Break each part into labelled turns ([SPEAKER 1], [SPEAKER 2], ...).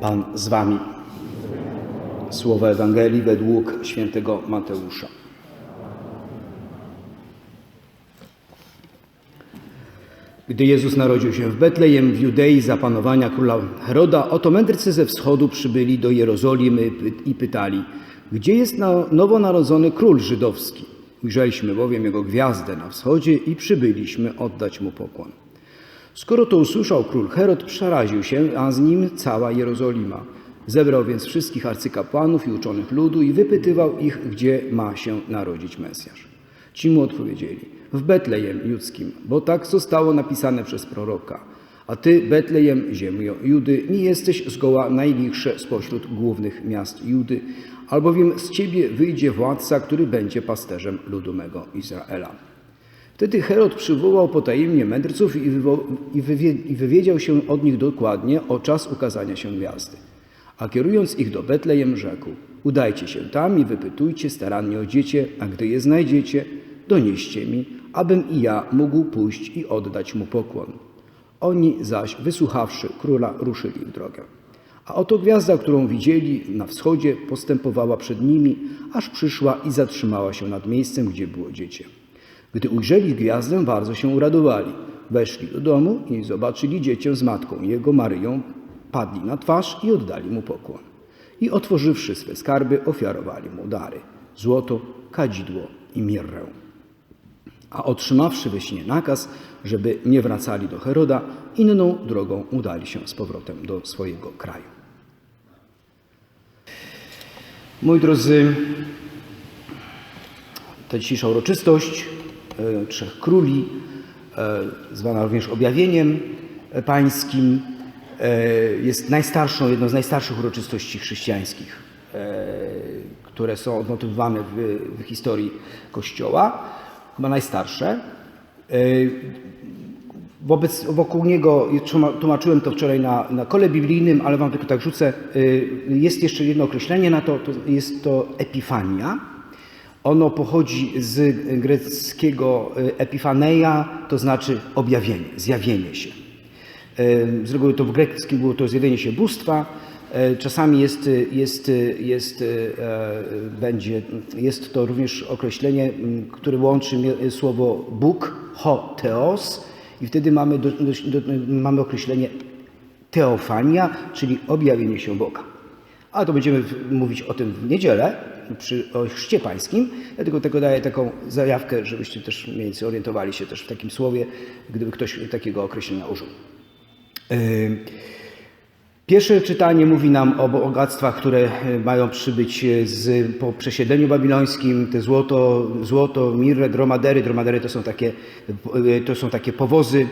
[SPEAKER 1] Pan z wami. Słowa Ewangelii według świętego Mateusza. Gdy Jezus narodził się w Betlejem w Judei za panowania króla Heroda, oto mędrcy ze wschodu przybyli do Jerozolimy i pytali, gdzie jest no- nowonarodzony król żydowski? Ujrzeliśmy bowiem jego gwiazdę na wschodzie i przybyliśmy oddać mu pokłon. Skoro to usłyszał król Herod, przeraził się, a z nim cała Jerozolima. Zebrał więc wszystkich arcykapłanów i uczonych ludu i wypytywał ich, gdzie ma się narodzić Mesjasz. Ci mu odpowiedzieli, w Betlejem Judzkim, bo tak zostało napisane przez proroka. A ty, Betlejem, ziemio Judy, nie jesteś zgoła największe spośród głównych miast Judy, albowiem z ciebie wyjdzie władca, który będzie pasterzem ludu mego Izraela. Wtedy Herod przywołał potajemnie mędrców i, i wywiedział się od nich dokładnie o czas ukazania się gwiazdy. A kierując ich do Betlejem, rzekł: Udajcie się tam i wypytujcie starannie o dziecię, a gdy je znajdziecie, donieście mi, abym i ja mógł pójść i oddać mu pokłon. Oni zaś, wysłuchawszy króla, ruszyli w drogę. A oto gwiazda, którą widzieli na wschodzie, postępowała przed nimi, aż przyszła i zatrzymała się nad miejscem, gdzie było dziecię. Gdy ujrzeli gwiazdę, bardzo się uradowali. Weszli do domu i zobaczyli dziecię z matką jego Maryją, padli na twarz i oddali mu pokłon. I otworzywszy swe skarby, ofiarowali mu dary: złoto, kadzidło i mirrę. A otrzymawszy we śnie nakaz, żeby nie wracali do Heroda, inną drogą udali się z powrotem do swojego kraju. Moi drodzy, ta dzisiejsza uroczystość Trzech Króli, e, zwana również objawieniem e, pańskim, e, jest najstarszą, jedną z najstarszych uroczystości chrześcijańskich, e, które są odnotowywane w, w historii Kościoła, chyba najstarsze. E, Wobec, wokół niego, tłumaczyłem to wczoraj na, na kole biblijnym, ale wam tylko tak rzucę, jest jeszcze jedno określenie na to, to jest to epifania. Ono pochodzi z greckiego y, epifaneia, to znaczy objawienie, zjawienie się. Y, Z reguły to w greckim było to zjawienie się bóstwa. Y, Czasami jest, jest, jest, e, będzie, jest to również określenie, które łączy słowo Bóg, ho, teos, i wtedy mamy, do, do, mamy określenie teofania, czyli objawienie się Boga. A to będziemy mówić o tym w niedzielę, przy o chrzcie pańskim. Ja tylko tego daję taką zajawkę, żebyście też mniej więcej orientowali się też w takim słowie, gdyby ktoś takiego określenia użył. Pierwsze czytanie mówi nam o bogactwach, które e, mają przybyć e, z, po przesiedleniu babilońskim, te złoto, złoto, mirrę, dromadery. Dromadery to są takie, e, to są takie powozy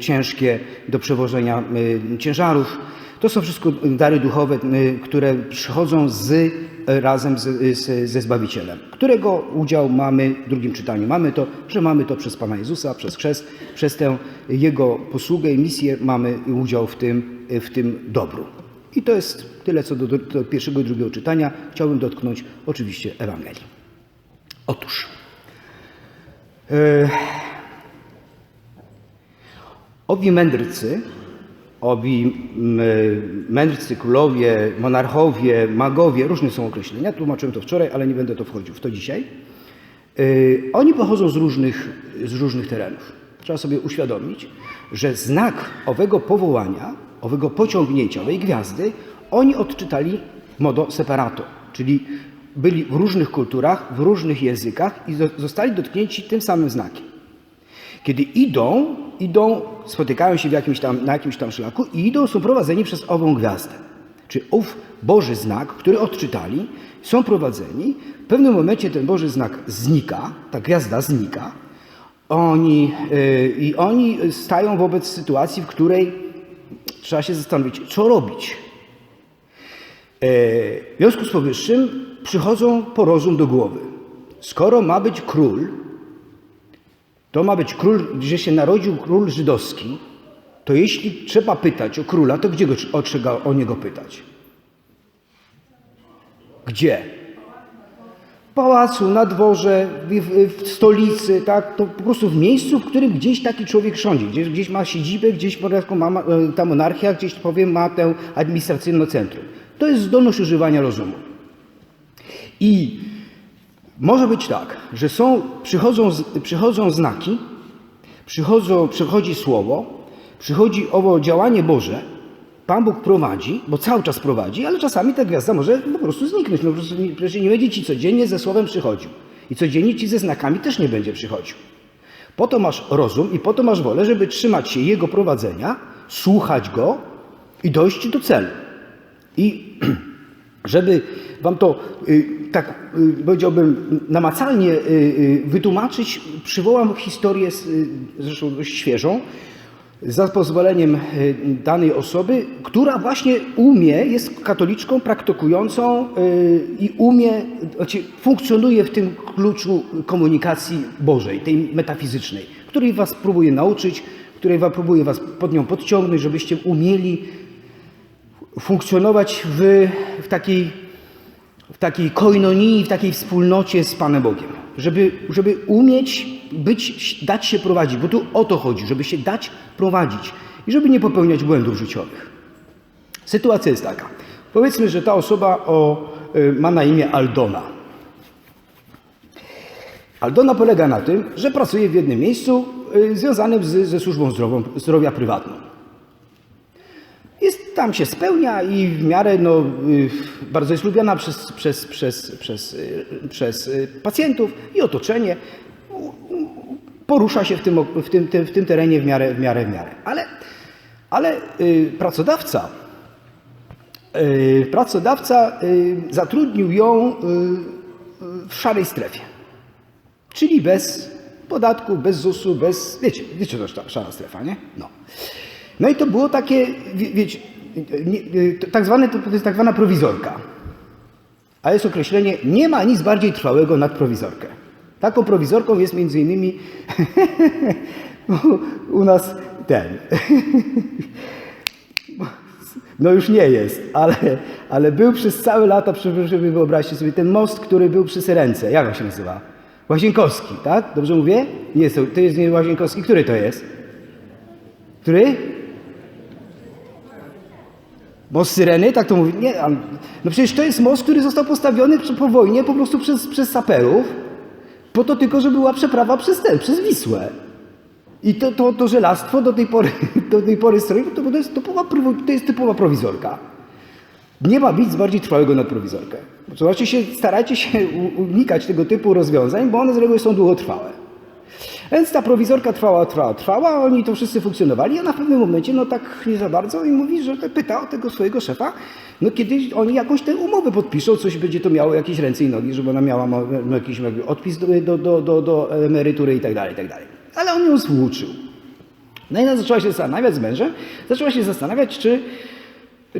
[SPEAKER 1] ciężkie do przewożenia ciężarów. To są wszystko dary duchowe, e, które przychodzą z, e, razem z, z, ze Zbawicielem, którego udział mamy w drugim czytaniu. Mamy to, że mamy to przez Pana Jezusa, przez chrzest, przez tę Jego posługę i misję mamy udział w tym, w tym dobru. I to jest tyle co do, do pierwszego i drugiego czytania. Chciałbym dotknąć oczywiście Ewangelii. Otóż e, owi mędrcy, owi m, mędrcy, królowie, monarchowie, magowie, różne są określenia, tłumaczyłem to wczoraj, ale nie będę to wchodził w to dzisiaj. E, Oni pochodzą z różnych, z różnych terenów. Trzeba sobie uświadomić, że znak owego powołania, owego pociągnięcia, owej gwiazdy, oni odczytali modo separato, czyli byli w różnych kulturach, w różnych językach i zo- zostali dotknięci tym samym znakiem. Kiedy idą, idą, spotykają się w jakimś tam, na jakimś tam szlaku i idą, są prowadzeni przez ową gwiazdę. Czy ów Boży znak, który odczytali, są prowadzeni. W pewnym momencie ten Boży znak znika, ta gwiazda znika. Oni, yy, I oni stają wobec sytuacji, w której trzeba się zastanowić, co robić. Yy, W związku z powyższym przychodzą po rozum do głowy. Skoro ma być król, to ma być król, gdzie się narodził król żydowski, to jeśli trzeba pytać o króla, to gdzie go, o, trzeba o niego pytać? Gdzie? pałacu, na dworze, w, w, w stolicy, tak? To po prostu w miejscu, w którym gdzieś taki człowiek rządzi, gdzieś, gdzieś ma siedzibę, gdzieś po ma e, ta monarchia, gdzieś powiem ma tę administracyjne centrum. To jest zdolność używania rozumu. I może być tak, że są, przychodzą, przychodzą znaki, przychodzą, przychodzi słowo, przychodzi owo działanie Boże, Pan Bóg prowadzi, bo cały czas prowadzi, ale czasami ta gwiazda może po prostu zniknąć. No po prostu przecież nie będzie ci codziennie ze słowem przychodził. I codziennie ci ze znakami też nie będzie przychodził. Po to masz rozum i po to masz wolę, żeby trzymać się Jego prowadzenia, słuchać Go i dojść do celu. I żeby wam to y, tak y, powiedziałbym namacalnie y, wytłumaczyć, przywołam historię zresztą dość świeżą, za pozwoleniem danej osoby, która właśnie umie, jest katoliczką praktykującą i umie, znaczy funkcjonuje w tym kluczu komunikacji Bożej, tej metafizycznej, której was próbuje nauczyć, której wa- próbuje was pod nią podciągnąć, żebyście umieli funkcjonować w, w, takiej, w takiej koinonii, w takiej wspólnocie z Panem Bogiem. Żeby, żeby umieć być, dać się prowadzić, bo tu o to chodzi, żeby się dać prowadzić i żeby nie popełniać błędów życiowych. Sytuacja jest taka. Powiedzmy, że ta osoba o, y, ma na imię Aldona. Aldona polega na tym, że pracuje w jednym miejscu y, związanym z, ze służbą zdrowia prywatną. Jest, tam się spełnia i w miarę no, y, bardzo jest lubiana przez, przez, przez, przez, y, przez y, pacjentów i otoczenie. Porusza się w tym, w tym, w tym terenie w miarę, w miarę, w miarę. Ale, ale pracodawca, pracodawca zatrudnił ją w szarej strefie. Czyli bez podatku, bez ZUS-u, bez. Wiecie, wiecie, to szara strefa, nie? No. No i to było takie, wie, wiecie, to tak zwane, to jest tak zwana prowizorka. A jest określenie, nie ma nic bardziej trwałego nad prowizorkę. Taką prowizorką jest między innymi u, nas ten. No już nie jest, ale, ale był przez całe lata, żeby wyobraźcie sobie, ten most, który był przy Syrence. Jak on się nazywa? Łazienkowski, tak? Dobrze mówię? Nie to jest nie Łazienkowski. Który to jest? Który? Most Syreny? Tak to mówi? Nie, no przecież to jest most, który został postawiony po wojnie po prostu przez, przez saperów, po to tylko, żeby była przeprawa przez ten, przez Wisłę. I to, to, to żelastwo do tej pory, do tej pory stoi, to, to, jest typowa, to jest typowa prowizorka. Nie ma nic bardziej trwałego nad prowizorkę. Zobaczcie się, starajcie się unikać tego typu rozwiązań, bo one z reguły są długotrwałe. Więc ta prowizorka trwała, trwała, trwała, oni to wszyscy funkcjonowali, a na pewnym momencie, no tak nie za bardzo i mówi, że pyta o tego swojego szefa, no kiedy oni jakąś tę umowę podpiszą, coś będzie to miało jakieś ręce i nogi, żeby ona miała ma jakiś jakby odpis do, do, do, do, emerytury i tak dalej, i tak dalej. Ale on ją zwłóczył. No i ona zaczęła się zastanawiać z mężem, zaczęła się zastanawiać, czy,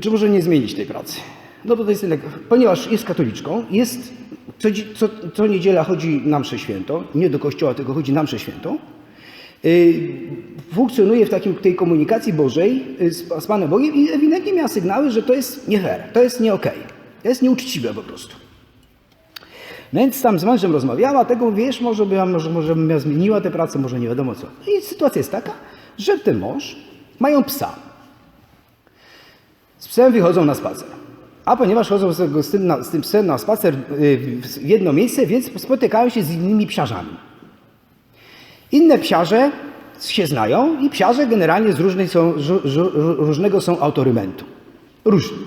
[SPEAKER 1] czy może nie zmienić tej pracy. No to jest jednak, ponieważ jest katoliczką, jest co, co, co niedziela chodzi na mszę świętą, nie do kościoła, tylko chodzi na mszę świętą, yy, funkcjonuje w takim, tej komunikacji Bożej yy, z, z Panem Bogiem i ewidentnie miała sygnały, że to jest nie to jest nie okej, to jest nieuczciwe po prostu. No Więc tam z mężem rozmawiała, tego wiesz, może by, może, może bym ja zmieniła tę pracę, może nie wiadomo co. I sytuacja jest taka, że ten mąż mają psa. Z psem wychodzą na spacer. A ponieważ chodzą z, tym, na, z tym psem na spacer y, w jedno miejsce, więc spotykają się z innymi psiarzami. Inne psiarze się znają i psiarze generalnie z są, różnego są autorymentu. Różni.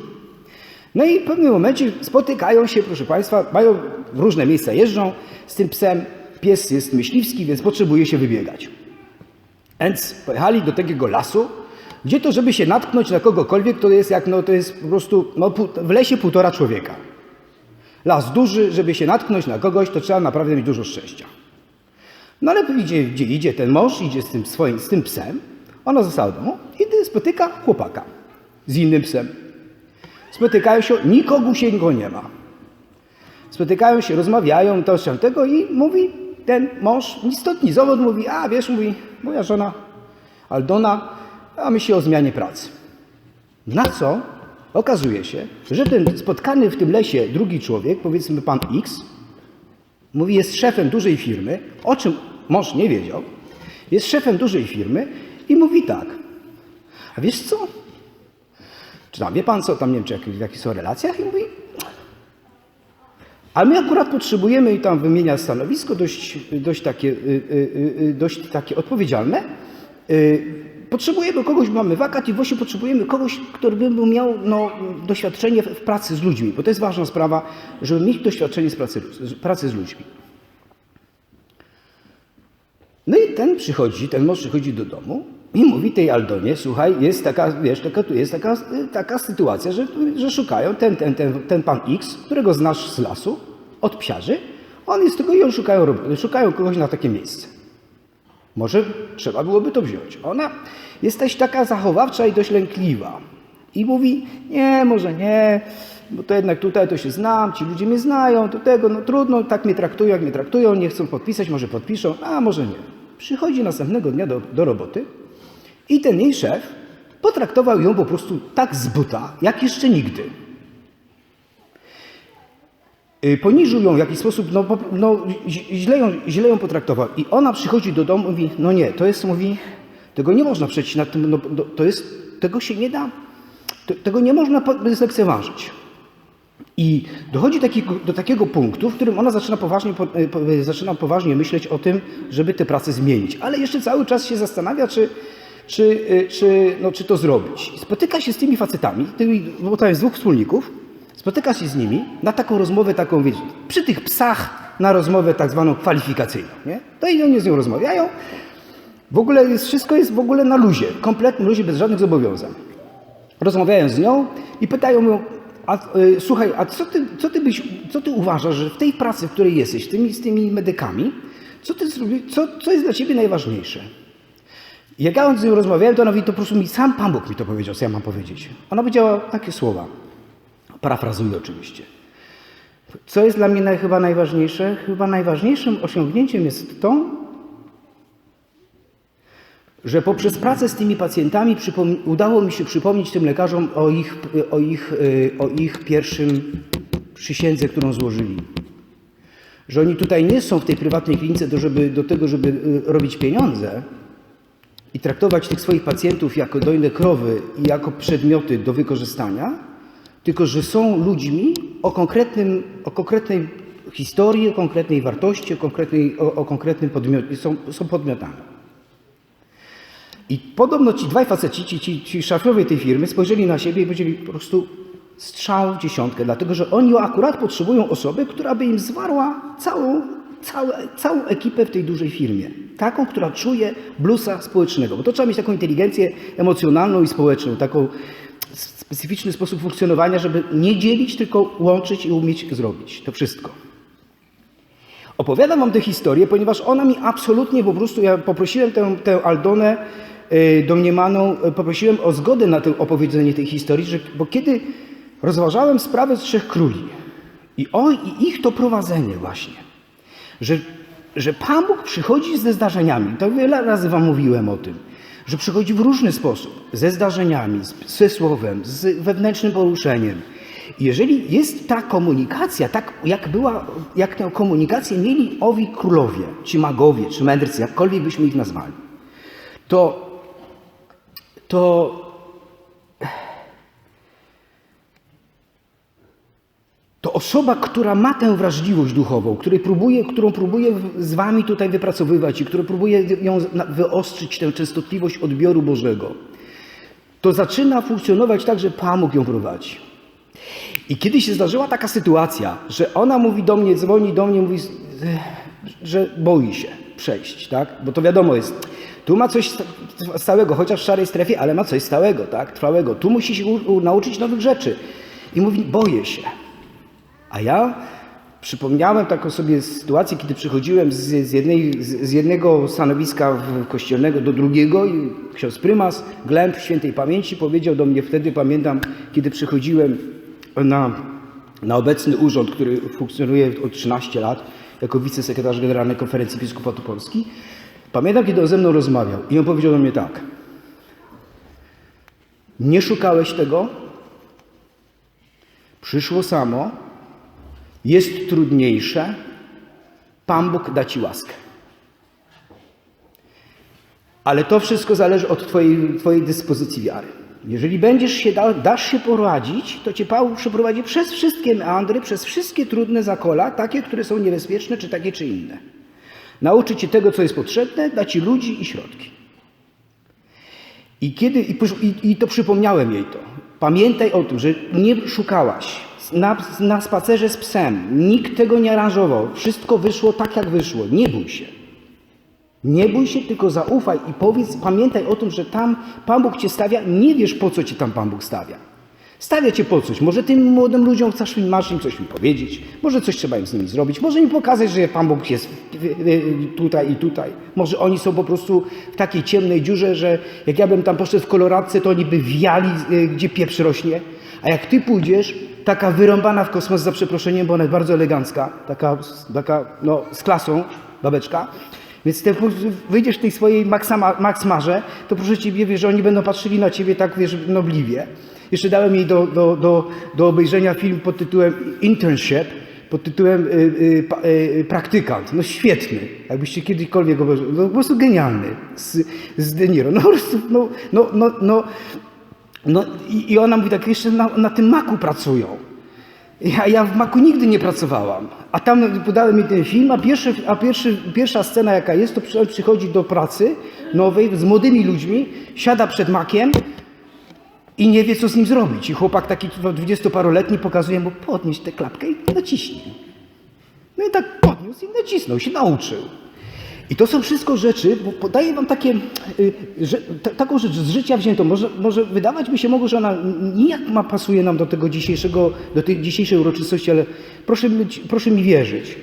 [SPEAKER 1] No i w pewnym momencie spotykają się, proszę Państwa, mają w różne miejsca jeżdżą z tym psem. Pies jest myśliwski, więc potrzebuje się wybiegać. Więc pojechali do takiego lasu, gdzie to, żeby się natknąć na kogokolwiek, to jest jak, no to jest po prostu, no w lesie półtora człowieka. Las duży, żeby się natknąć na kogoś, to trzeba naprawdę mieć dużo szczęścia. No ale idzie, gdzie idzie ten mąż, idzie z tym swoim, z tym psem, ona została w domu i spotyka chłopaka z innym psem. Spotykają się, nikogo się go nie ma. Spotykają się, rozmawiają, to się tego i mówi ten mąż, ni stąd, ni zowąd, mówi, a wiesz, mówi, moja żona Aldona, a myśli o zmianie pracy. Na co okazuje się, że ten spotkany w tym lesie drugi człowiek, powiedzmy pan X, Mówi, jest szefem dużej firmy, o czym mąż nie wiedział. Jest szefem dużej firmy i mówi tak. A wiesz co? Czy tam wie pan co, tam nie wiem, czy jakie, jakie są relacjach? I mówi, a my akurat potrzebujemy, i tam wymienia stanowisko dość, dość, takie, y, y, y, dość takie odpowiedzialne. Y, Potrzebujemy kogoś, mamy wakat i właśnie potrzebujemy kogoś, który by miał no, doświadczenie w pracy z ludźmi, bo to jest ważna sprawa, żeby mieć doświadczenie z pracy, z pracy z ludźmi. No i ten przychodzi, ten mąż przychodzi do domu i mówi tej Aldonie, słuchaj, jest taka, wiesz, taka, tu jest taka, taka sytuacja, że, że szukają ten, ten, ten, ten pan X, którego znasz z lasu, od psiarzy, on jest tylko i on szukają, szukają kogoś na takie miejsce. Może trzeba byłoby to wziąć. Ona jesteś taka zachowawcza i dość lękliwa. I mówi, nie, może nie, bo to jednak tutaj to się znam, ci ludzie mnie znają, to tego, no trudno, tak mnie traktują, jak mnie traktują, nie chcą podpisać, może podpiszą, a może nie. Przychodzi następnego dnia do, do roboty i ten jej szef potraktował ją po prostu tak z buta, jak jeszcze nigdy. Y, Poniżył ją w jakiś sposób, no, no źle, ją, źle ją potraktował. I ona przychodzi do domu i mówi, no nie, to jest, mówi, tego nie można przejść nad tym, no, no, to jest, tego się nie da, to, tego nie można zlekceważyć. I dochodzi taki, do takiego punktu, w którym ona zaczyna poważnie, po- e, po- zaczyna poważnie myśleć o tym, żeby tę pracę zmienić. Ale jeszcze cały czas się zastanawia, czy, czy, e, czy, no, czy to zrobić. Spotyka się z tymi facetami, tymi, bo to jest dwóch wspólników, spotyka się z nimi na taką rozmowę, taką, wiecie, przy tych psach na rozmowę tak zwaną kwalifikacyjną. Nie? To i oni z nią rozmawiają. W ogóle jest, wszystko jest w ogóle na luzie, kompletnym luzie, bez żadnych zobowiązań rozmawiają z nią i pytają ją, a, y, słuchaj, a co ty, co, ty byś, co ty uważasz, że w tej pracy, w której jesteś, tymi, z tymi medykami, co, ty zrobi, co, co jest dla ciebie najważniejsze? Jak ja z nią rozmawiałem, to ona mówi, to po prostu mi sam Pan Bóg mi to powiedział, co ja mam powiedzieć. Ona powiedziała takie słowa, parafrazuję oczywiście. Co jest dla mnie chyba najważniejsze? Chyba najważniejszym osiągnięciem jest to, że poprzez pracę z tymi pacjentami udało mi się przypomnieć tym lekarzom o ich, o ich, y, o ich pierwszym przysiędze, którą złożyli. Że oni tutaj nie są w tej prywatnej klinice do, żeby, do tego, żeby y, robić pieniądze i traktować tych swoich pacjentów jako dojne krowy i jako przedmioty do wykorzystania, tylko że są ludźmi o, konkretnym, o konkretnej historii, o konkretnej wartości, o, konkretnej, o, o konkretnym podmiocie, są, są podmiotami. I podobno ci dwaj faceci, ci, ci, ci tej firmy spojrzeli na siebie i powiedzieli po prostu strzał w dziesiątkę, dlatego że oni akurat potrzebują osoby, która by im zwarła całą, całe, całą ekipę w tej dużej firmie. Taką, która czuje bluesa społecznego. Bo to trzeba mieć taką inteligencję emocjonalną i społeczną, taką specyficzny sposób funkcjonowania, żeby nie dzielić, tylko łączyć i umieć zrobić. To wszystko. Opowiadam wam tę historię, ponieważ ona mi absolutnie po prostu, ja poprosiłem tę, tę Aldonę y, domniemaną, y, poprosiłem o zgodę na to opowiedzenie tej historii, że, bo kiedy rozważałem sprawę z Trzech Króli i, o, i ich to prowadzenie właśnie, że, że Pan Bóg przychodzi ze zdarzeniami, to wiele razy wam mówiłem o tym, że przychodzi w różny sposób, ze zdarzeniami, ze słowem, z wewnętrznym poruszeniem. Jeżeli jest ta komunikacja, tak jak była, jak tę komunikację mieli owi królowie, czy magowie, czy mędrcy, jakkolwiek byśmy ich nazwali, to, to osoba, która ma tę wrażliwość duchową, której próbuje, którą próbuje z wami tutaj wypracowywać i która próbuje ją wyostrzyć tę częstotliwość odbioru Bożego, to zaczyna funkcjonować tak, że Pan Bóg ją prowadzi. I kiedy się zdarzyła taka sytuacja, że ona mówi do mnie, dzwoni do mnie, mówi, że boi się przejść, tak? Bo to wiadomo jest, tu ma coś sta- stałego, chociaż w szarej strefie, ale ma coś stałego, tak? Trwałego. Tu musi się nauczyć nowych rzeczy. I mówi, boję się. A ja przypomniałem taką sobie sytuację, kiedy przychodziłem z, z, jednej, z, z jednego stanowiska kościelnego do drugiego i ksiądz prymas Glemp świętej pamięci powiedział do mnie wtedy, pamiętam, kiedy przychodziłem na, na obecny urząd, który funkcjonuje od 13 lat jako wicesekretarz generalny Konferencji Episkopatu Polski. Pamiętam, kiedy on ze mną rozmawiał i on powiedział do mnie tak. Nie szukałeś tego, przyszło samo, jest trudniejsze, Pan Bóg da ci łaskę. Ale to wszystko zależy od twojej, twojej dyspozycji wiary. Jeżeli będziesz się da, dasz się poradzić, to cię Paweł przeprowadzi przez wszystkie meandry, przez wszystkie trudne zakola, takie, które są niebezpieczne, czy takie, czy inne. Nauczy cię tego, co jest potrzebne, da ci ludzi i środki. I, kiedy, i, i, I to przypomniałem jej to. Pamiętaj o tym, że nie szukałaś na, na spacerze z psem. Nikt tego nie aranżował. Wszystko wyszło tak, jak wyszło. Nie bój się. Nie bój się, tylko zaufaj i powiedz, pamiętaj o tym, że tam Pan Bóg cię stawia. Nie wiesz, po co ci tam Pan Bóg stawia. Stawia cię po coś. Może tym młodym ludziom chcesz im, masz im coś mi powiedzieć. Może coś trzeba im z nimi zrobić. Może im pokazać, że Pan Bóg jest tutaj i tutaj. Może oni są po prostu w takiej ciemnej dziurze, że jak ja bym tam poszedł w koloradce, to oni by wiali, gdzie pieprz rośnie. A jak ty pójdziesz, taka wyrąbana w kosmos za przeproszeniem, bo ona jest bardzo elegancka, taka, taka no, z klasą babeczka, więc ty wyjdziesz tej swojej maksmarze, to proszę Ciebie, wiesz, że oni będą patrzyli na Ciebie tak, wiesz, nobliwie. Jeszcze dałem jej do, do, do, do obejrzenia film pod tytułem Internship, pod tytułem y, y, y, Praktykant. No świetny. Jakbyście kiedykolwiek obejrzeli. No, po prostu genialny. Z, z De Niro. No po prostu, no, no, no, no, no i, i ona mówi tak, jeszcze na, na tym maku pracują. Ja, ja w Maku nigdy nie pracowałam. A tam podałem mi ten film, a, pierwszy, a pierwszy, pierwsza scena jaka jest, to przychodzi do pracy nowej z młodymi ludźmi, siada przed Makiem i nie wie, co z nim zrobić. I chłopak taki dwudziestoparoletni pokazuje mu, podnieś tę klapkę i naciśnij. No i tak podniósł i nacisnął, się nauczył. I to są wszystko rzeczy, bo podaję wam takie, y, że, taką rzecz z życia wziętą. Może, może wydawać by się mogło, że ona nijak ma, pasuje nam do tego dzisiejszego, do tej dzisiejszej uroczystości, ale proszę, być, proszę mi wierzyć,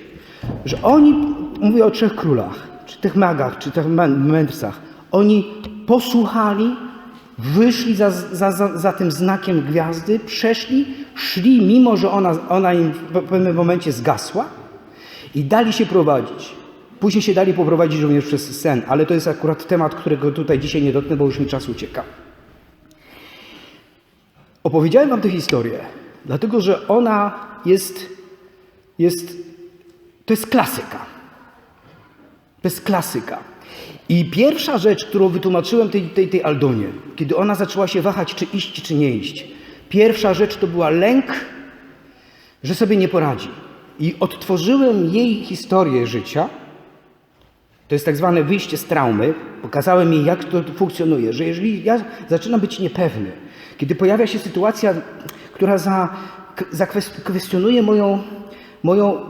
[SPEAKER 1] że oni, mówię o trzech królach, czy tych magach, czy tych mędrcach, oni posłuchali, wyszli za, za, za, za tym znakiem gwiazdy, przeszli, szli, mimo że ona, ona im w pewnym momencie zgasła i dali się prowadzić. Później się dali poprowadzić również przez sen, ale to jest akurat temat, którego tutaj dzisiaj nie dotknę, bo już mi czas ucieka. Opowiedziałem Wam tę historię, dlatego że ona jest, jest to jest klasyka. To jest klasyka. I pierwsza rzecz, którą wytłumaczyłem tej, tej, tej Aldonie, kiedy ona zaczęła się wahać, czy iść, czy nie iść. Pierwsza rzecz to była lęk, że sobie nie poradzi. I odtworzyłem jej historię życia, to jest tak zwane wyjście z traumy. Pokazałem jej, jak to funkcjonuje, że jeżeli ja zaczynam być niepewny, kiedy pojawia się sytuacja, która za, zakwestionuje moją, moją,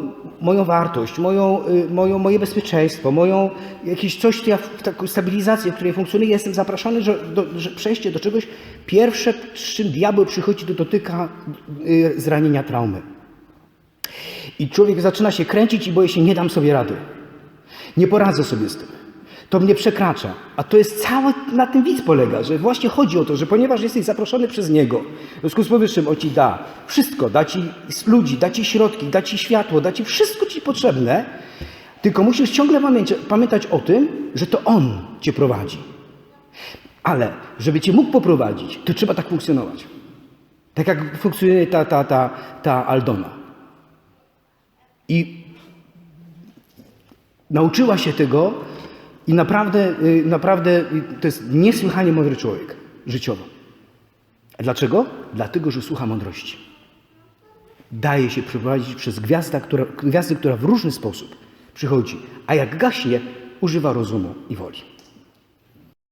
[SPEAKER 1] moją wartość, moją, y, moją, moje bezpieczeństwo, moją jakieś coś, ja w taką stabilizację, w której funkcjonuje, jestem zapraszany, że, do, że przejście do czegoś, pierwsze, z czym diabeł przychodzi, to dotyka y, zranienia traumy. I człowiek zaczyna się kręcić i boję się, nie dam sobie rady. Nie poradzę sobie z tym. To mnie przekracza. A to jest cały, na tym widz polega, że właśnie chodzi o to, że ponieważ jesteś zaproszony przez Niego, w związku z powyższym On Ci da wszystko, da Ci ludzi, da Ci środki, da Ci światło, da Ci wszystko Ci potrzebne, tylko musisz ciągle pamiętać o tym, że to On Cię prowadzi. Ale żeby Cię mógł poprowadzić, to trzeba tak funkcjonować. Tak jak funkcjonuje ta, ta, ta, ta Aldona. I Nauczyła się tego i naprawdę, y, naprawdę to jest niesłychanie mądry człowiek życiowo. A dlaczego? Dlatego, że słucha mądrości. Daje się przeprowadzić przez gwiazdę, która, gwiazdę, która w różny sposób przychodzi, a jak gaśnie, używa rozumu i woli.